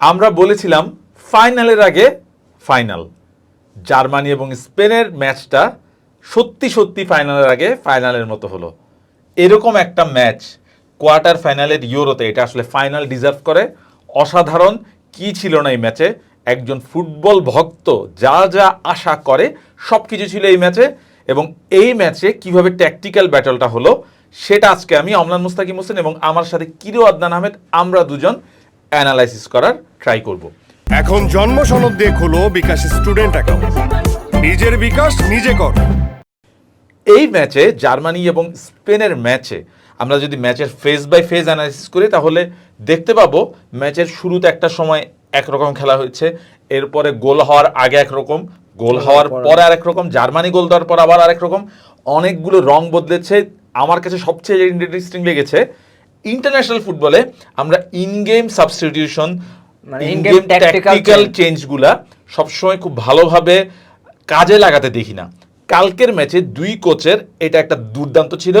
আমরা বলেছিলাম ফাইনালের আগে ফাইনাল। জার্মানি এবং স্পেনের ম্যাচটা সত্যি সত্যি ফাইনালের আগে ফাইনালের মতো হলো। এরকম একটা ম্যাচ কোয়ার্টার ফাইনালের ইউরোতে, এটা আসলে ফাইনাল ডিজার্ভ করে। অসাধারণ কি ছিল না এই ম্যাচে? একজন ফুটবল ভক্ত যা যা আশা করে সব কিছু ছিল এই ম্যাচে এবং এই ম্যাচে কীভাবে ট্যাকটিক্যাল ব্যাটলটা হলো, সেটা আজকে আমি অমলান মুস্তাকিম হোসেন এবং আমার সাথে কিরো আদনান আহমেদ, আমরা দুজন অ্যানালাইসিস করার ট্রাই করব। এখন জন্ম সনদ দিয়ে খোলো বিকাশ স্টুডেন্ট অ্যাকাউন্ট। নিজের বিকাশ নিজে কর। এই ম্যাচে জার্মানি এবং স্পেনের ম্যাচে আমরা যদি ম্যাচের ফেজ বাই ফেজ অ্যানালাইসিস করি তাহলে দেখতে পাবো ম্যাচের শুরুতে একটা সময় একরকম খেলা হয়েছে এরপরে গোল হওয়ার আগে একরকম গোল হওয়ার পরে আরেক রকম জার্মানি গোল দেওয়ার পর আবার আরেক রকম অনেকগুলো রং বদলেছে। আমার কাছে সবচেয়ে ইন্টারেস্টিং লেগেছে ইন্টারন্যাশনাল ফুটবলে আমরা in game substitution in game tactical চেঞ্জগুলা সবসময় খুব ভালোভাবে কাজে লাগাতে দেখি না। কালকের ম্যাচে দুই কোচের এটা একটা দুর্দান্ত ছিল।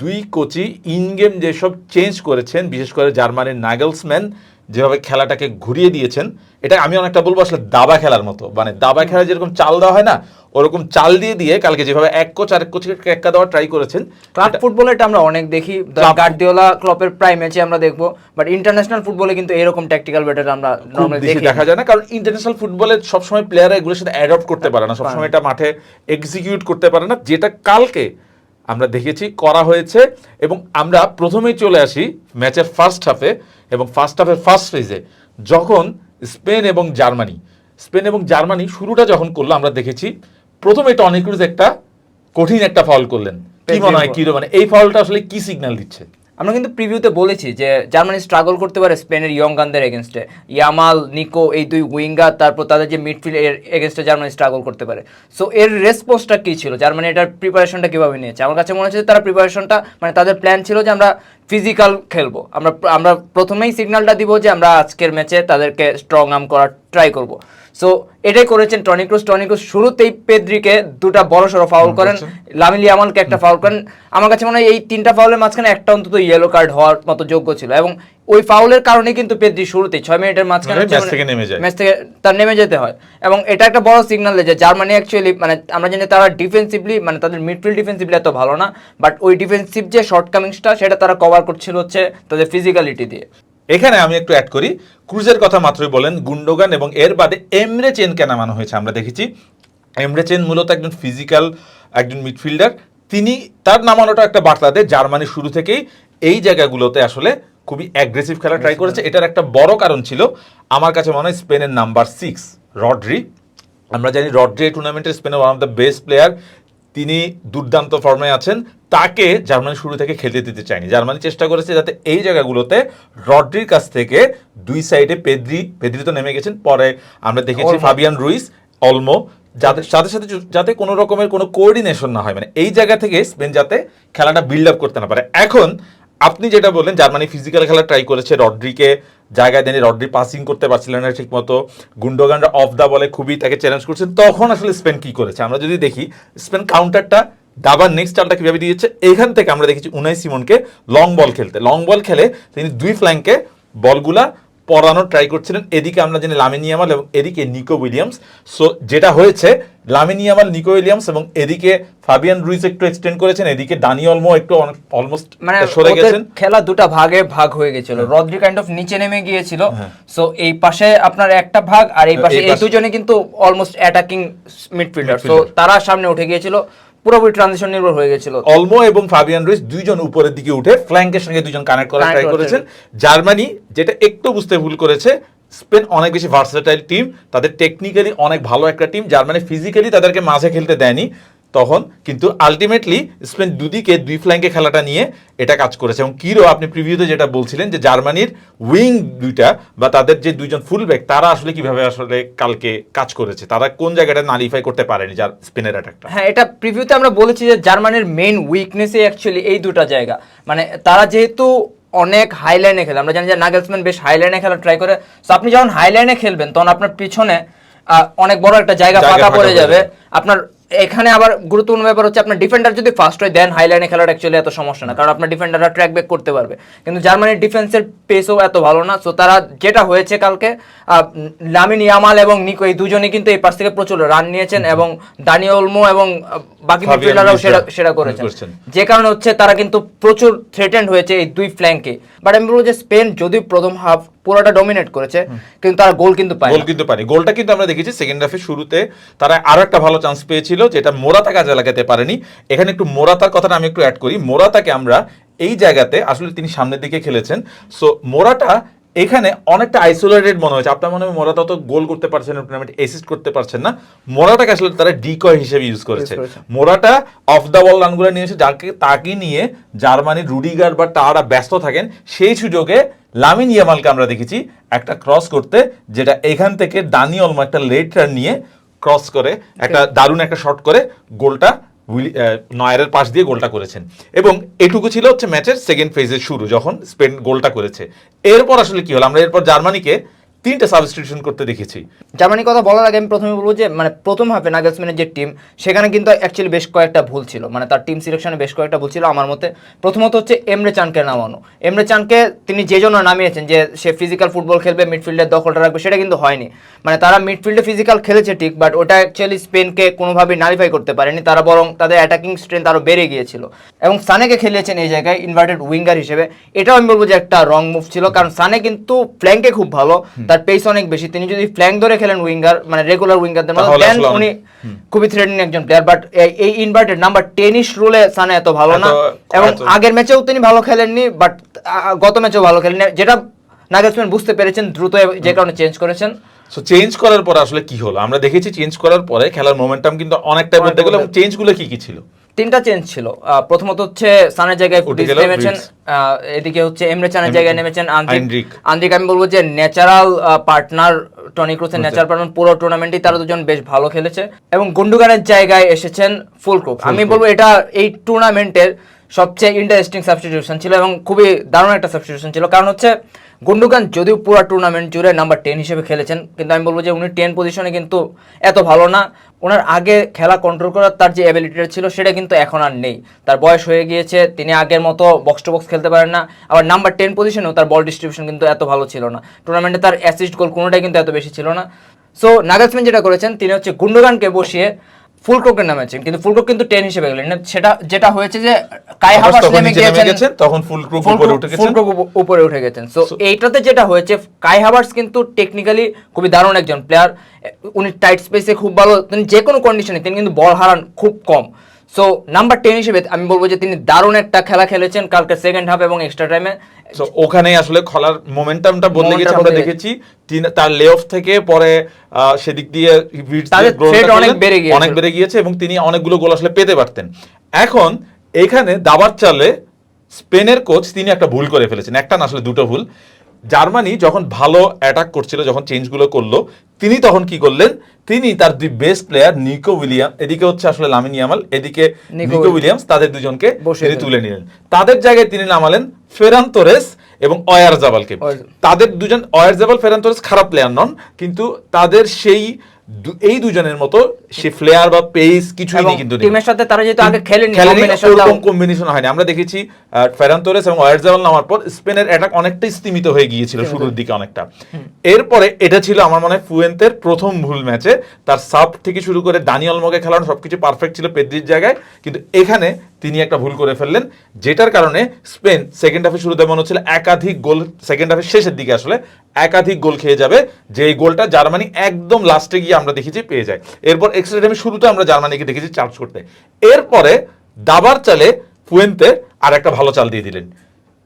দুই কোচই ইন গেম যেসব চেঞ্জ করেছেন বিশেষ করে জার্মানির নাগেলসম্যান যেভাবে খেলাটাকে ঘুরিয়ে দিয়েছেন এটা আমি অনেকটা বলব আসলে দাবা খেলার মতো। মানে দাবা খেলা যেরকম চাল দেওয়া হয় না ওরকম চাল দিয়ে দিয়ে কালকে যেভাবে এক কোচ আরেক কোচকে ক্যাক্কা দেওয়ার ট্রাই করেছেন ক্লাব ফুটবলে এটা আমরা অনেক দেখি। গার্দিওলা ক্লপের প্রাইম ম্যাচে আমরা দেখব বাট ইন্টারন্যাশনাল ফুটবলে কিন্তু এরকম ট্যাকটিক্যাল ব্যাটার আমরা দেখি দেখা যায় না কারণ ইন্টারন্যাশনাল ফুটবলে সবসময় প্লেয়াররা এগুলোর সাথে অ্যাডপ্ট করতে পারে না সবসময় এটা মাঠে এক্সিকিউট করতে পারে না যেটা কালকে আমরা দেখেছি করা হয়েছে এবং আমরা প্রথমেই চলে আসি ম্যাচের ফার্স্ট হাফে এবং ফার্স্ট হাফের ফার্স্ট ফেজে যখন স্পেন এবং জার্মানি স্পেন এবং জার্মানি শুরুটা যখন করল আমরা দেখেছি প্রথমে এটা অনেক একটা কঠিন একটা ফল করলেন। কি মনে হয় কি মানে এই ফলটা আসলে কি সিগন্যাল দিচ্ছে? আমরা কিন্তু প্রিভিউতে বলেছি যে জার্মানি স্ট্রাগল করতে পারে স্পেনের ইয়ং গানদের এগেনস্টে ইয়ামাল, নিকো, এই দুই উইঙ্গার, তারপর তাদের যে মিডফিল্ড এর এগেনস্টে জার্মানি স্ট্রাগল করতে পারে। সো এর রেসপন্সটা কী ছিল? জার্মানি এটার প্রিপারেশনটা কীভাবে নিয়েছে? আমার কাছে মনে হচ্ছে তারা প্রিপারেশনটা মানে তাদের প্ল্যান ছিল যে আমরা ফিজিক্যাল খেলব। আমরা আমরা প্রথমেই সিগন্যালটা দিব যে আমরা আজকের ম্যাচে তাদেরকে স্ট্রং আর্ম করার ট্রাই করব। সো এটাই করেছেন টনিক্রুস টনিক্রুস শুরুতেই পেদ্রিকে দুটা বড় সড়ো ফাউল করেন। লামিলি আমালকে একটা ফাউল করেন। আমার কাছে মনে হয় এই তিনটা ফাউলের মাঝখানে একটা অন্তত ইয়েলো কার্ড হওয়ার মতো যোগ্য ছিল। এবং ওই ফাউলের কারণে কিন্তু পেদ্রি শুরুতে ছয় মিনিটের মাঝখানে মানে ম্যাচ থেকে নেমে যায়। ম্যাচ থেকে তার নেমে যেতে হয়। এবং এটা একটা বড় সিগন্যাল যে জার্মানি অ্যাকচুয়ালি মানে আমরা জানি তারা ডিফেন্সিভলি মানে তাদের মিডফিল্ড ডিফেন্সিভলি এত ভালো না। বাট ওই ডিফেন্সিভ যে শর্টকামিংসটা সেটা তারা কভার করছিল হচ্ছে তাদের ফিজিক্যালিটি দিয়ে। এখানে আমি একটু অ্যাড করি। ক্রুজের কথা মাত্রই বলেন গুন্ডোগান এবং এর বাদে এমরে চেনকে নামানো হয়েছে আমরা দেখেছি। এমরে চেন মূলত একজন ফিজিক্যাল একজন মিডফিল্ডার তিনি তার নামানোটা একটা বার্তা দেয় জার্মানি শুরু থেকেই এই জায়গাগুলোতে আসলে খুবই অ্যাগ্রেসিভ খেলা ট্রাই করেছে। এটার একটা বড় কারণ ছিল আমার কাছে মনে হয় স্পেনের নাম্বার সিক্স রড্রি। আমরা জানি রড্রি এই টুর্নামেন্টের স্পেনের one of the best player তিনি দুর্দান্ত ফর্মে আছেন। তাকে জার্মানি শুরু থেকে খেলতে দিতে চায়নি। জার্মানি চেষ্টা করেছে যাতে এই জায়গাগুলোতে রড্রির কাছ থেকে দুই সাইডে পেদ্রি পেদ্রি তো নেমে গেছেন। পরে আমরা দেখেছি ফাবিয়ান রুইস অলমো। যাদের সাথে সাথে যাতে কোনো রকমের কোনো কোঅর্ডিনেশন না হয়। মানে এই জায়গা থেকে স্পেন যাতে খেলাটা বিল্ড আপ করতে না পারে। এখন আপনি যেটা বললেন, জার্মানি ফিজিক্যাল খেলা ট্রাই করেছে, রড্রিকে জায়গায় দেন রড্রি পাসিং করতে পারছিলেন না ঠিকমতো। গুন্ডোগানরা অফ দ্য বলে খুবই তাকে চ্যালেঞ্জ করছেন। তখন আসলে স্পেন কি করেছে? আমরা যদি দেখি, স্পেন কাউন্টারটা দাবার নেক্সট চালটা কীভাবে দিয়েছে, এখান থেকে আমরা দেখেছি উনাই সিমনকে লং বল খেলতে। লং বল খেলে তিনি দুই ফ্ল্যাঙ্কে বলগুলা পরানোর ট্রাই করছিলেন। এদিকে আমরা জানি লামিনিয়ামাল এবং এদিকে নিকো উইলিয়ামস। সো যেটা হয়েছে লামিনিয়ামাল নিকো উইলিয়ামস এবং এদিকে ফাবিয়ান রুইস একটু এক্সটেন্ড করেছেন এদিকে দানি অলমো একটু অলমোস্ট মানে সরে গেছেন। খেলা দুটা ভাগে ভাগ হয়ে গেছিল। রদ্রি কাইন্ড অফ নিচে নেমে গিয়েছিল। সো এই পাশে আপনার একটা ভাগ আর এই পাশে এই এই দুজনে কিন্তু অলমোস্ট অ্যাটাকিং মিডফিল্ডার সো তারা সামনে উঠে গিয়েছিল। পুরোপুরি ট্রানজিশন নির্ভর হয়ে গেছিল। অলমো এবং ফাবিয়ান রুইস দুইজন উপরের দিকে উঠে ফ্ল্যাঙ্কের সঙ্গে দুইজন কানেক্ট করার ট্রাই করেছেন। জার্মানি যেটা একটু বুঝতে ভুল করেছে স্পেন অনেক বেশি ভার্সেটাইল টিম তাদের টেকনিক্যালি অনেক ভালো একটা টিম জার্মানি ফিজিক্যালি তাদেরকে মাঝে খেলতে দেয়নি। তখন কিন্তু আলটিমেটলি স্পেন দুদিকে দুই ফ্ল্যাঙ্কে খেলাটা নিয়ে এটা কাজ করেছে। এবং কিরো আপনি প্রিভিউতে যেটা বলছিলেন যে জার্মানির উইং দুইটা বা তাদের যে দুইজন ফুলব্যাক তারা আসলে কীভাবে আসলে কালকে কাজ করেছে? তারা কোন জায়গাটা নালিফাই করতে পারেনি যার স্পেনের অ্যাটাকটা হ্যাঁ এটা প্রিভিউতে আমরা বলেছি যে জার্মানির মেইন উইকনেসই অ্যাকচুয়ালি এই দুটো জায়গা। মানে তারা যেহেতু অনেক হাইলাইনে খেলে আমরা জানি যে নাগেলসম্যান বেশ হাইলাইনে খেলা ট্রাই করে। তো আপনি যখন হাইলাইনে খেলবেন তখন আপনার পিছনে অনেক বড় একটা জায়গা ফাঁকা পড়ে যাবে। আপনার এখানে আবার গুরুত্বপূর্ণ ব্যাপার হচ্ছে আপনার ডিফেন্ডার যদি ফার্স্ট হয় দেন হাইলাইনে খেলাটা অ্যাকচুয়ালি এত সমস্যা না। কারণ আপনার ডিফেন্ডাররা ট্র্যাক ব্যাক করতে পারবে। কিন্তু জার্মানির ডিফেন্সের পেসও এত ভালো না। সো তারা যেটা হয়েছে কালকে লামিন ইয়ামাল এবং নিকো এই দুজনে কিন্তু এই পাশ থেকে প্রচুর রান নিয়েছেন এবং দানি ওলমো এবং বাকি মিডফিল্ডাররাও রুইজ সেরা করেছেন। যে কারণে হচ্ছে তারা কিন্তু প্রচুর থ্রেটেন্ড হয়েছে এই দুই ফ্ল্যাঙ্কে বাট আমি বলব যে স্পেন যদি প্রথম হাফ পুরোটা ডমিনেট করেছে কিন্তু তারা গোল কিন্তু পায় গোল কিন্তু পারে গোলটা কিন্তু আমরা দেখেছি সেকেন্ড হাফে শুরুতে তারা আরও একটা ভালো চান্স পেয়েছিল যেটা মোরাতা কাজে লাগাতে পারেনি। এখানে একটু মোরাতার কথাটা আমি একটু অ্যাড করি। মোরাতাকে আমরা এই জায়গাতে আসলে তিনি সামনের দিকে খেলেছেন। সো মোরাটা এখানে অনেকটা আইসোলেটেড মনে হয়েছে। আপনার মনে হয় মোরাতা তো গোল করতে পারছেন না টুর্নামেন্ট অ্যাসিস্ট করতে পারছেন না। মোরাটাকে আসলে তারা ডিকয় হিসেবে ইউজ করেছে। মোরাটা অফ দ্য বল রানগুলো নিয়ে এসে যাকে তাকে নিয়ে জার্মানির রুডিগার বা তারা ব্যস্ত থাকেন সেই সুযোগে লামিন ইয়ামালকে আমরা দেখেছি একটা ক্রস করতে যেটা এখান থেকে দানি অলমো একটা লেট রান নিয়ে ক্রস করে একটা দারুণ একটা শট করে গোলটা নয়ারের পাশ দিয়ে গোলটা করেছেন। এবং এটুকু ছিল হচ্ছে ম্যাচের সেকেন্ড ফেজের শুরু, যখন স্পেন গোলটা করেছে। এরপর আসলে কি হলো? আমরা এরপর জার্মানিকে তিনটা সাবস্টিটিউশন করতে দেখেছি। জার্মানির কথা বলার আগে আমি প্রথমে বলব যে মানে প্রথম হাফে নাগেলসম্যানের যে টিম সেখানে কিন্তু অ্যাকচুয়ালি বেশ কয়েকটা ভুল ছিল। মানে তার টিম সিলেকশনে বেশ কয়েকটা ভুল ছিল আমার মতে। প্রথমত হচ্ছে এমরে চানকে নামানো। এমরে চানকে তিনি যে জন্য নামিয়েছেন যে সে ফিজিক্যাল ফুটবল খেলবে মিডফিল্ডের দখলটা রাখবে সেটা কিন্তু হয়নি। মানে তারা মিডফিল্ডে ফিজিক্যাল খেলেছে ঠিক বাট ওটা অ্যাকচুয়ালি স্পেনকে কোনোভাবেই নালিফাই করতে পারেনি। তারা বরং তাদের অ্যাটাকিং স্ট্রেংথ আরও বেড়ে গিয়েছিল। এবং সানেকে খেলিয়েছেন এই জায়গায় ইনভার্টেড উইঙ্গার হিসেবে। এটাও আমি বলব যে একটা রং মুভ ছিল কারণ সানে কিন্তু ফ্ল্যাঙ্কে খুব ভালো। তার পেস অনেক বেশি। তিনি যদি ফ্ল্যাঙ্ক ধরে খেলেন উইঙ্গার মানে রেগুলার উইঙ্গারদের মতো দেন উনি খুবই থ্রেটিং একজন প্লেয়ার বাট এই ইনভার্টেড নাম্বার টেনিস রুলে সানে এত ভালো না। এবং আগের ম্যাচেও তিনি ভালো খেলেননি বাট গত ম্যাচেও ভালো খেলেননি। যেটা নাগেলসম্যান বুঝতে পেরেছেন দ্রুত যে কারণে চেঞ্জ করেছেন। সো চেঞ্জ করার পরে আসলে কি হলো? আমরা দেখেছি চেঞ্জ করার পরে খেলার মোমেন্টাম কিন্তু অনেকটাই বলতে গেলে চেঞ্জগুলো কি কি ছিল? তিনটা চেঞ্জ ছিল। প্রথমত হচ্ছে সানের জায়গায় নেমেছেন এদিকে হচ্ছে এমরে চানের জায়গায় নেমেছেন। আন্দ্রিক আন্দ্রিক আমি বলব যে ন্যাচারাল পার্টনার টনি ক্রুসের ন্যাচারাল পার্টনার পুরো টুর্নামেন্টই তারা দুজন বেশ ভালো খেলেছে। এবং গুন্ডুগানের জায়গায় এসেছেন ফুলক্রুক আমি বলব এটা এই টুর্নামেন্টের সবচেয়ে ইন্টারেস্টিং সাবস্টিটিউশন ছিল এবং খুবই দারুণ একটা সাবস্টিটিউশন ছিল। কারণ হচ্ছে, গুন্ডুগান যদিও পুরো টুর্নামেন্ট জুড়ে নাম্বার টেন হিসেবে খেলেছেন, কিন্তু আমি বলব যে উনি টেন পজিশনে কিন্তু এত ভালো না। ওনার আগে খেলা কন্ট্রোল করার তার যে অ্যাবিলিটিটা ছিল, সেটা কিন্তু এখন আর নেই। তার বয়স হয়ে গিয়েছে, তিনি আগের মতো বক্স টু বক্স খেলতে পারেন না। আবার নাম্বার টেন পজিশনেও তার বল ডিস্ট্রিবিউশন কিন্তু এত ভালো ছিল না। টুর্নামেন্টে তার অ্যাসিস্ট গোল কোনোটাই কিন্তু এত বেশি ছিল না। সো নাগালসম্যান যেটা করেছেন, তিনি হচ্ছে গুন্ডুগানকে বসিয়ে ফুলক্রোকের নামেছেন কিন্তু ফুলক্রোক কিন্তু টেন হিসেবে গেলেন না, সেটা যেটা হয়েছে যে কাই হাবাস নেমে নেমে গিয়েছেন তখন ফুল গ্রুপ উপরে উঠে গেছেন। ফুলক্রোক উপ- উপরে উঠে গেছেন। সো এইটাতে যেটা হয়েছে কাই হাভার্স কিন্তু টেকনিক্যালি খুবই দারুণ একজন প্লেয়ার উনি টাইট স্পেসে খুব ভালো তিনি যে কোনো কন্ডিশনে তিনি কিন্তু বল হারান খুব কম। সো নাম্বার টেন হিসেবে আমি বলব যে তিনি দারুণ একটা খেলা খেলেছেন কালকে সেকেন্ড হাফ এবং এক্সট্রা টাইমে So, ওখানে আসলে খেলার মোমেন্টামটা বদলে গেছে আমরা দেখেছি। তার লে অফ থেকে পরে সেদিক দিয়ে অনেক বেড়ে গিয়েছে। অনেক বেড়ে গিয়েছে এবং তিনি অনেকগুলো গোল আসলে পেতে পারতেন। এখন এখানে দাবার চালে স্পেনের কোচ তিনি একটা ভুল করে ফেলেছেন একটা না আসলে দুটো ভুল। জার্মানি যখন ভালো অ্যাটাক করছিল যখন চেঞ্জগুলো করল তিনি তখন কি করলেন? তিনি তার দুই বেস্ট প্লেয়ার নিকো উইলিয়াম এদিকে হচ্ছে আসলে লামিন ইয়ামাল এদিকে নিকো উইলিয়ামস তাদের দুজনকে তিনি তুলে নিলেন। তাদের জায়গায় তিনি নামালেন ফেরান তোরেস এবং অয়ার জাবালকে তাদের দুজন অয়ার জাবাল ফেরান তোরেস খারাপ প্লেয়ার নন কিন্তু তাদের সেই এই দুজনের মতো সে ফ্লেয়ার বা পেস কিছুই নেই কিন্তু টিমের সাথে তারা যেহেতু আগে খেলেনি কম্বিনেশন হয়নি। আমরা দেখেছি ফেরান তোরেস এবং ওয়ারজাবাল নামার পর স্পেনের অ্যাটাক অনেকটাই স্তীমিত হয়ে গিয়েছিল শুরুর দিকে অনেকটা। এরপরে এটা ছিল আমার মনে হয় ফুয়েন্তের প্রথম ভুল ম্যাচে তার সাব থেকে শুরু করে দানিয়াল মগে খেলানো সবকিছু পারফেক্ট ছিল পেদ্রির জায়গায়। কিন্তু এখানে তিনি একটা ভুল করে ফেললেন যেটার কারণে স্পেন সেকেন্ড হাফে শুরুতে মনে হচ্ছিল একাধিক গোল সেকেন্ড হাফের শেষের দিকে আসলে একাধিক গোল খেয়ে যাবে। যে এই গোলটা জার্মানি একদম লাস্টে গিয়ে আমরা দেখেছি পেয়ে যায়। এরপর এক্সট্রা শুরুতে আমরা জার্মানিকে দেখেছি চার্জ করতে। এরপরে দাবার চালে ফুয়েন্তে আর একটা ভালো চাল দিয়ে দিলেন।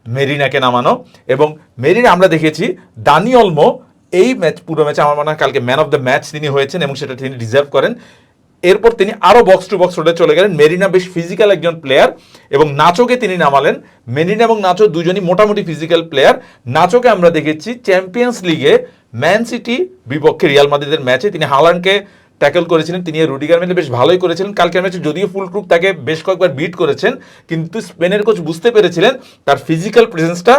মেরিনাকে নামানো এবং মেরিনা আমরা দেখেছি দানি অলমো এই ম্যাচ, পুরো ম্যাচে আমার মনে হয় কালকে ম্যান অফ দ্য ম্যাচ তিনি হয়েছেন এবং সেটা তিনি ডিজার্ভ করেন। এরপর তিনি আরও বক্স টু বক্স রোডে চলে গেলেন। মেরিনা বেশ ফিজিক্যাল একজন প্লেয়ার এবং নাচোকে তিনি নামালেন। মেরিনা এবং নাচো দুজনই মোটামুটি ফিজিক্যাল প্লেয়ার নাচোকে আমরা দেখেছি চ্যাম্পিয়ন্স লিগে ম্যান সিটি বিপক্ষে রিয়াল মাদ্রিদের ম্যাচে তিনি হালানকে ট্যাকল করেছিলেন তিনি রুডিগার মিলে বেশ ভালোই করেছিলেন। কালকের ম্যাচে যদিও ফুল গ্রুপ তাকে বেশ কয়েকবার বিট করেছেন কিন্তু স্পেনের কোচ বুঝতে পেরেছিলেন তার ফিজিক্যাল প্রেজেন্সটা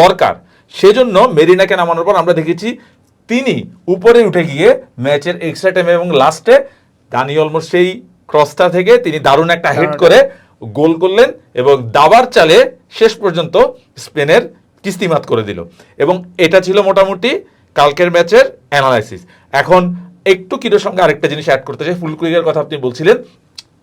দরকার। সেজন্য মেরিনাকে নামানোর পর আমরা দেখেছি তিনি উপরে উঠে গিয়ে ম্যাচের এক্সট্রা টাইমে এবং লাস্টে দানি অলমোস্ট সেই ক্রসটা থেকে তিনি দারুণ একটা হেড করে গোল করলেন এবং দাবার চালে শেষ পর্যন্ত স্পেনের কিস্তিমাত করে দিল। এবং এটা ছিল মোটামুটি কালকের ম্যাচের অ্যানালাইসিস এখন একটু কিরোর সঙ্গে আরেকটা জিনিস অ্যাড করতে চাই। ফুল কুইকের কথা আপনি বলছিলেন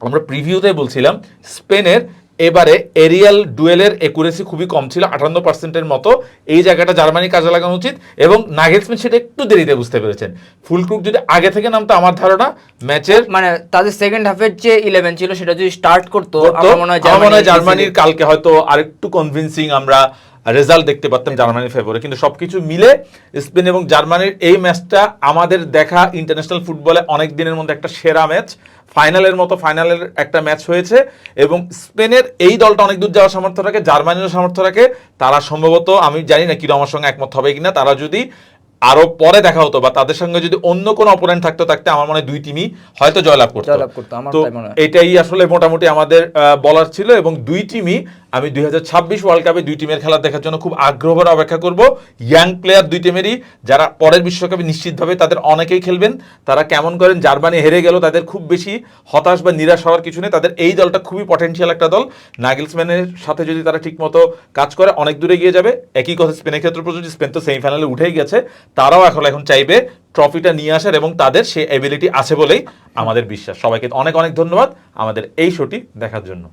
আমরা প্রিভিউতে বলছিলাম স্পেনের এবারে এরিয়াল ডুয়েলের একুরেসি খুবই কম ছিল আটান্ন পার্সেন্টের মতো। এই জায়গাটা জার্মানি কাজে লাগানো উচিত এবং নাগেলসম্যান সেটা একটু দেরিতে বুঝতে পেরেছেন। ফুলক্রুক যদি আগে থেকে নামতো আমার ধারণা ম্যাচের মানে তাদের সেকেন্ড হাফের যে ইলেভেন ছিল সেটা যদি স্টার্ট করতো আমার মনে হয় মনে হয় জার্মানির কালকে হয়তো আরেকটু কনভিন্সিং আমরা রেজাল্ট দেখতে পারতাম জার্মানির ফেভারে কিন্তু সবকিছু মিলে স্পেন এবং জার্মানির এই ম্যাচটা আমাদের দেখা ইন্টারন্যাশনাল ফুটবলে অনেক দিনের মধ্যে একটা সেরা ম্যাচ ফাইনালের মতো ফাইনালের একটা ম্যাচ হয়েছে এবং স্পেনের এই দলটা অনেক দূর যাওয়ার সামর্থ্য রাখে জার্মানিরও সামর্থ্য রাখে। তারা সম্ভবত আমি জানি না কিরো আমার সঙ্গে একমত হবে কিনা তারা যদি আরও পরে দেখা হতো বা তাদের সঙ্গে যদি অন্য কোনো অপোনেন্ট থাকতো থাকতে আমার মনে হয় দুই টিমই হয়তো জয়লাভ করতো। তো। এটাই আসলে মোটামুটি আমাদের বলার ছিল এবং দুই টিমই আমি দুই হাজার ছাব্বিশ ওয়ার্ল্ড কাপে দুই টিমের খেলা দেখার জন্য খুব আগ্রহ অপেক্ষা করব। ইয়াং প্লেয়ার দুই টিমেরই যারা পরের বিশ্বকাপে নিশ্চিতভাবে তাদের অনেকেই খেলবেন, তারা কেমন করেন, জার্মানি হেরে গেল, তাদের খুব বেশি হতাশ বা নিরাশ হওয়ার কিছু নেই, তাদের এই দলটা খুবই পটেনশিয়াল একটা দল। নাগেলসম্যানের সাথে যদি তারা ঠিকমতো কাজ করে, অনেক দূরে গিয়ে যাবে। একই কথা স্পেনের ক্ষেত্রে প্রযোজ্য স্পেন তো সেমিফাইনালে উঠেই গেছে। তারাও এখন এখন চাইবে ট্রফিটা নিয়ে আসার এবং তাদের সেই এবিলিটি আছে বলেই আমাদের বিশ্বাস। সবাইকে অনেক অনেক ধন্যবাদ আমাদের এই শোটি দেখার জন্য।